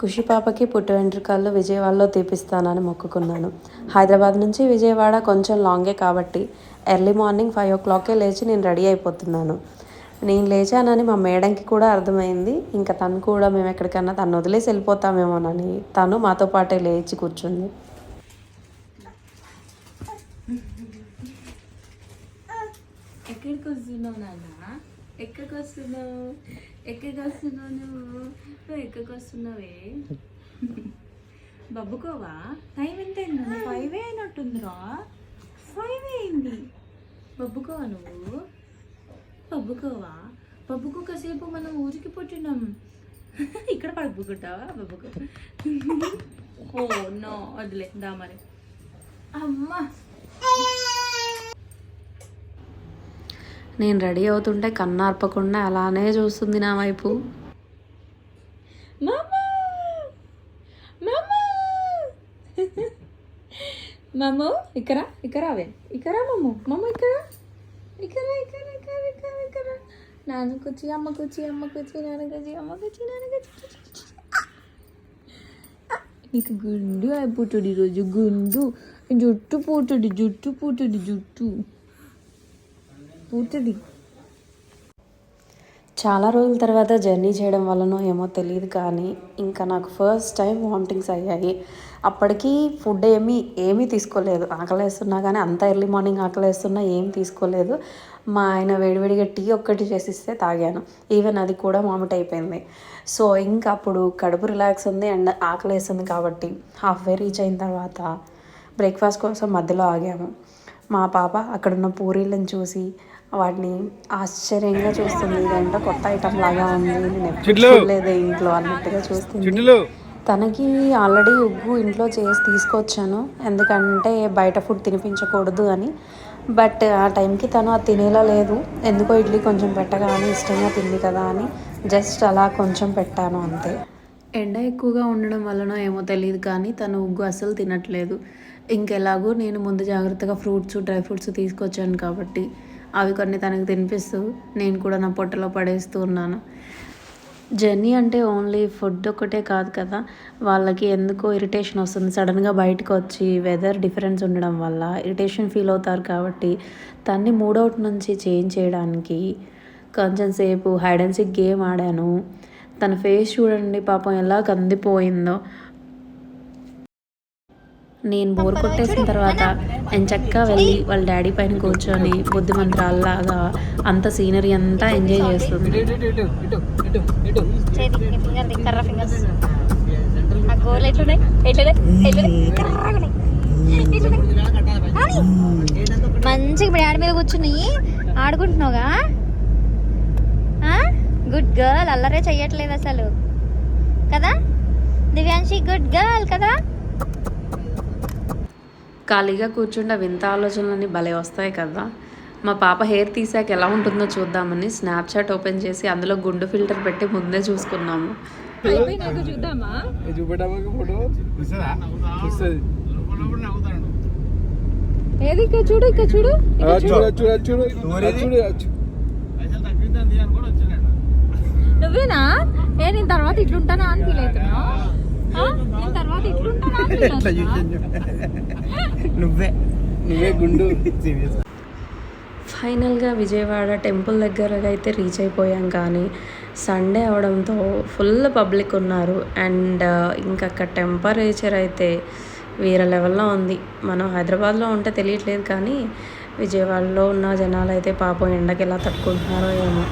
ఖుషి పాపకి పుట్టు వెంట్రుకల్లో విజయవాడలో తీపిస్తానని మొక్కుకున్నాను. హైదరాబాద్ నుంచి విజయవాడ కొంచెం లాంగే కాబట్టి ఎర్లీ మార్నింగ్ ఫైవ్ ఓ క్లాకే లేచి నేను రెడీ అయిపోతున్నాను. నేను లేచానని మా మేడంకి కూడా అర్థమైంది. ఇంకా తను కూడా మేము ఎక్కడికన్నా తను వదిలేసి వెళ్ళిపోతామేమోనని తను మాతో పాటే లేచి కూర్చుంది. ఎక్కడికి వస్తున్నావు నాన్న? ఎక్కడికి వస్తున్నావు ఎక్కడికి వస్తున్నావు నువ్వు? నువ్వు ఎక్కడికి వస్తున్నావే బబ్బుకోవా? టైం ఎంత అయింది ఫైవ్ అయినట్టుందిరా. ఫైవ్ అయింది. బబ్బుకోవా నువ్వు? బబ్బుకోవా? బబ్బుకు కాసేపు మనం ఊరికి పుట్టినాం ఇక్కడ పడుకుంటావా బబ్బుకు. ఓ నో వదిలే దా మరి. అమ్మా. నేను రెడీ అవుతుంటే కన్నార్పకుండా అలానే చూస్తుంది నా వైపు. మమ్మ ఇక్కడ ఇక్కడ అవే. ఇక్కడ మమ్మ మమ్మ ఇక్కడ ఇక్కడ ఇక్కడ ఇక్కడ ఇక్కడ ఇక్కడ నాన్న కూర్చి అమ్మ కూర్చి అమ్మ కూర్చి నాన్న కూర్చి అమ్మ కూర్చి నాన్న కూర్చి నీకు గుండు అయిపోతుంది ఈరోజు గుండు. జుట్టు పోతుంది జుట్టు పోతుంది జుట్టు. పూర్తిది. చాలా రోజుల తర్వాత జర్నీ చేయడం వల్లనో ఏమో తెలియదు కానీ ఇంకా నాకు ఫస్ట్ టైం వామిటింగ్స్ అయ్యాయి. అప్పటికి ఫుడ్ ఏమీ ఏమీ తీసుకోలేదు. ఆకలేస్తున్నా కానీ అంత ఎర్లీ మార్నింగ్ ఆకలేస్తున్నా ఏం తీసుకోలేదు. మా ఆయన వేడివేడిగా టీ ఒక్కటి చేసిస్తే తాగాను. ఈవెన్ అది కూడా వామిట్ అయిపోయింది. సో ఇంకా అప్పుడు కడుపు రిలాక్స్ ఉంది అండ్ ఆకలేస్తుంది కాబట్టి హాఫ్ వే రీచ్ అయిన తర్వాత బ్రేక్ఫాస్ట్ కోసం మధ్యలో ఆగాము. మా పాప అక్కడున్న పూరీలను చూసి వాటిని ఆశ్చర్యంగా చూస్తుంది. ఇదేంటో కొత్త ఐటమ్ లాగా ఉంది. నేను చూడలేదు ఇంట్లో అన్నట్టుగా చూస్తుంది. తనకి ఆల్రెడీ ఉగ్గు ఇంట్లో చేసి తీసుకొచ్చాను. ఎందుకంటే బయట ఫుడ్ తినిపించకూడదు అని. బట్ ఆ టైంకి తను అది తినేలా లేదు. ఎందుకో ఇడ్లీ కొంచెం పెట్టగానే ఇష్టంగా తింది కదా అని జస్ట్ అలా కొంచెం పెట్టాను అంతే. ఎండ ఎక్కువగా ఉండడం వలన ఏమో తెలియదు కానీ తను ఉగ్గు అస్సలు తినట్లేదు. ఇంకెలాగో నేను ముందు జాగ్రత్తగా ఫ్రూట్స్ డ్రై ఫ్రూట్స్ తీసుకొచ్చాను కాబట్టి. అవి కొన్ని తనకు తినిపిస్తూ నేను కూడా నా పొట్టలో పడేస్తూ ఉన్నాను. జర్నీ అంటే ఓన్లీ ఫుడ్ ఒకటే కాదు కదా వాళ్ళకి ఎందుకో ఇరిటేషన్ వస్తుంది. సడన్గా బయటకు వచ్చి వెదర్ డిఫరెన్స్ ఉండడం వల్ల ఇరిటేషన్ ఫీల్ అవుతారు కాబట్టి తన్ని మూడౌట్ నుంచి చేంజ్ చేయడానికి కొంచెం సేపు హైడ్ అండ్ సిక్ గేమ్ ఆడాను. తన ఫేస్ చూడండి పాపం ఎలా కందిపోయిందో. నేను బోర్ కొట్టేసిన తర్వాత నేను చక్కగా వెళ్ళి వాళ్ళ డాడీ పైన కూర్చొని బుద్ధి మంత్రాల్లాగా అంత సీనరీ అంతా ఎంజాయ్ చేస్తుంది. మంచిగా ఇప్పుడు ఆడ మీద కూర్చుని ఆడుకుంటున్నావుగా? గుడ్ గర్ల్ అల్లరే చెయ్యట్లేదు అసలు. కదా? దివ్యాంశి గుడ్ గర్ల్ కదా? ఖాళీగా కూర్చుంటే వింత ఆలోచనలన్నీ భలే వస్తాయి కదా. మా పాప హెయిర్ తీసాక ఎలా ఉంటుందో చూద్దామని స్నాప్చాట్ ఓపెన్ చేసి అందులో గుండు ఫిల్టర్ పెట్టి ముందే చూసుకున్నాము. చూద్దామా? ఏది ఇక్కడ చూడు ఇక్కడ చూడు నువ్వేనా? ఏ నేను తర్వాత ఇట్లుంటానా అని ఫీల్ అవుతున్నావు? నువ్వే. నువ్వే. గుండు. ఫైనల్గా విజయవాడ టెంపుల్ దగ్గరగా అయితే రీచ్ అయిపోయాం కానీ సండే అవడంతో ఫుల్ పబ్లిక్ ఉన్నారు అండ్ ఇంకా అక్కడ టెంపరేచర్ అయితే వేరే లెవెల్లో ఉంది. మనం హైదరాబాద్లో ఉంటే తెలియట్లేదు కానీ విజయవాడలో ఉన్న జనాలు అయితే పాపం ఎండకి ఎలా తట్టుకుంటున్నారో ఏమో.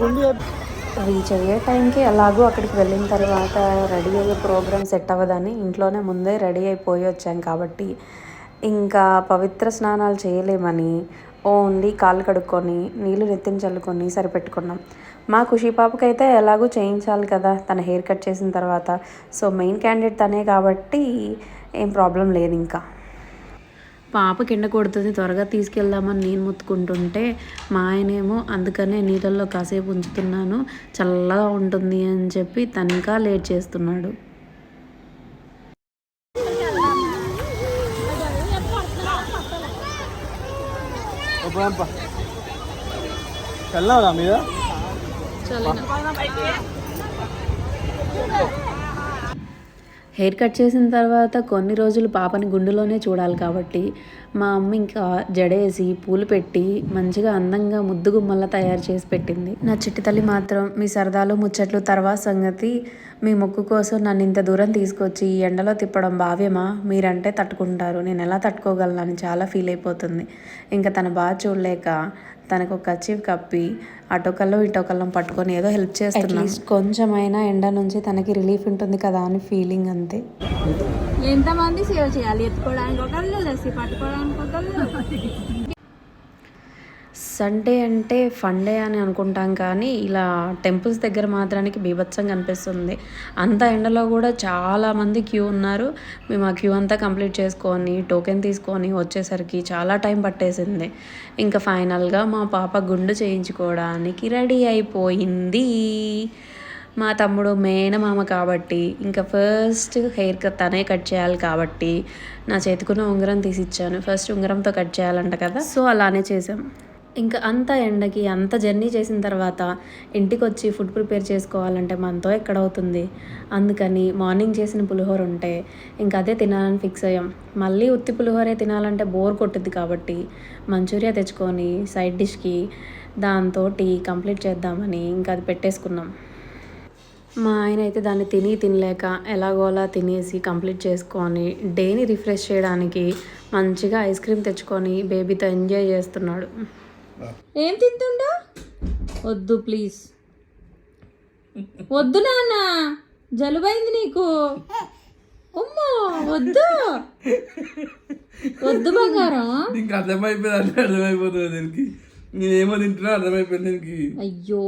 గుండు రీచ్ అయ్యే టైంకి ఎలాగో అక్కడికి వెళ్ళిన తర్వాత రెడీ అయ్యే ప్రోగ్రామ్ సెట్ అవ్వదని ఇంట్లోనే ముందే రెడీ అయిపోయి వచ్చాం కాబట్టి ఇంకా పవిత్ర స్నానాలు చేయలేమని ఓన్లీ కాళ్ళు కడుక్కొని నీళ్ళు నెత్తిన చల్లుకొని సరిపెట్టుకున్నాం. మా ఖుషి పాపకైతే ఎలాగో చేయించాలి కదా తన హెయిర్ కట్ చేసిన తర్వాత. సో మెయిన్ క్యాండిడేట్ తనే కాబట్టి ఏం ప్రాబ్లం లేదు ఇంకా. పాప కింద కొడుతుంది త్వరగా తీసుకెళ్దామని నేను ముత్తుకుంటుంటే మా ఆయనేమో అందుకనే నీళ్ళల్లో కాసేపు ఉంచుతున్నాను చల్లగా ఉంటుంది అని చెప్పి తను ఇంకా లేట్ చేస్తున్నాడు. మీద? హెయిర్ కట్ చేసిన తర్వాత కొన్ని రోజులు పాపని గుండులోనే చూడాలి కాబట్టి మా అమ్మ ఇంకా జడేసి పూలు పెట్టి మంచిగా అందంగా ముద్దు గుమ్మల్లా తయారు చేసి పెట్టింది. నా చిట్టి తల్లి మాత్రం మీ సరదాలు ముచ్చట్లు తర్వాత సంగతి మీ మొక్కు కోసం నన్ను ఇంత దూరం తీసుకొచ్చి ఈ ఎండలో తిప్పడం భావ్యమా? మీరంటే తట్టుకుంటారు. నేను ఎలా తట్టుకోగలను అని చాలా ఫీల్ అయిపోతుంది. ఇంకా తన బాగా చూడలేక తనకు ఒక కచ్చివ్ కప్పి అటోకల్లో ఇటోకల్లం పట్టుకొని ఏదో హెల్ప్ చేస్తున్నా. కొంచెమైనా ఎండ నుంచి తనకి రిలీఫ్ ఉంటుంది కదా అని ఫీలింగ్ అంతే. ఎంతమంది సేవ చేయాలి? ఎత్తుకోవడానికి ఒకళ్ళు లేసి పట్టుకోవడానికి ఒకళ్ళు? సండే అంటే ఫండే అని అనుకుంటాం కానీ ఇలా టెంపుల్స్ దగ్గర మాత్రానికి బీభత్సంగా అనిపిస్తుంది అంత ఎండలో కూడా చాలా మంది క్యూ ఉన్నారు. మేము ఆ క్యూ అంతా కంప్లీట్ చేసుకొని టోకెన్ తీసుకొని వచ్చేసరికి చాలా టైం పట్టేసింది. ఇంకా ఫైనల్గా మా పాప గుండు చేయించుకోవడానికి రెడీ అయిపోయింది. మా తమ్ముడు మేనమామ కాబట్టి ఇంకా ఫస్ట్ హెయిర్ కట్ తనే కట్ చేయాలి కాబట్టి నా చేతికున్న ఉంగరం తీసిచ్చాను. ఫస్ట్ ఉంగరంతో కట్ చేయాలంట కదా? సో అలానే చేసాం ఇంకా అంత ఎండకి అంత జర్నీ చేసిన తర్వాత ఇంటికి వచ్చి ఫుడ్ ప్రిపేర్ చేసుకోవాలంటే మనతో ఎక్కడవుతుంది? అందుకని మార్నింగ్ చేసిన పులిహోర ఉంటే ఇంకా అదే తినాలని ఫిక్స్ అయ్యాం. మళ్ళీ ఉత్తి పులిహోరే తినాలంటే బోర్ కొట్టుద్ది కాబట్టి మంచూరియా తెచ్చుకొని సైడ్ డిష్కి దాంతో టీ కంప్లీట్ చేద్దామని ఇంకా అది పెట్టేసుకున్నాం. మా ఆయన అయితే దాన్ని తిని తినలేక ఎలాగోలా తినేసి కంప్లీట్ చేసుకొని డేని రిఫ్రెష్ చేయడానికి మంచిగా ఐస్ క్రీమ్ తెచ్చుకొని బేబీతో ఎంజాయ్ చేస్తున్నాడు. ఏం తింటుండో? వద్దు ప్లీజ్ వద్దు నాన్న. జలుబైంది నీకు. అమ్మో వద్దు. వద్దు బంగారం. నీకు అర్థమైపోయింది అంటే అర్థమైపోతుంది దీనికి. నేనేమో తింటున్నా అర్థమైపోయింది దీనికి. అయ్యో.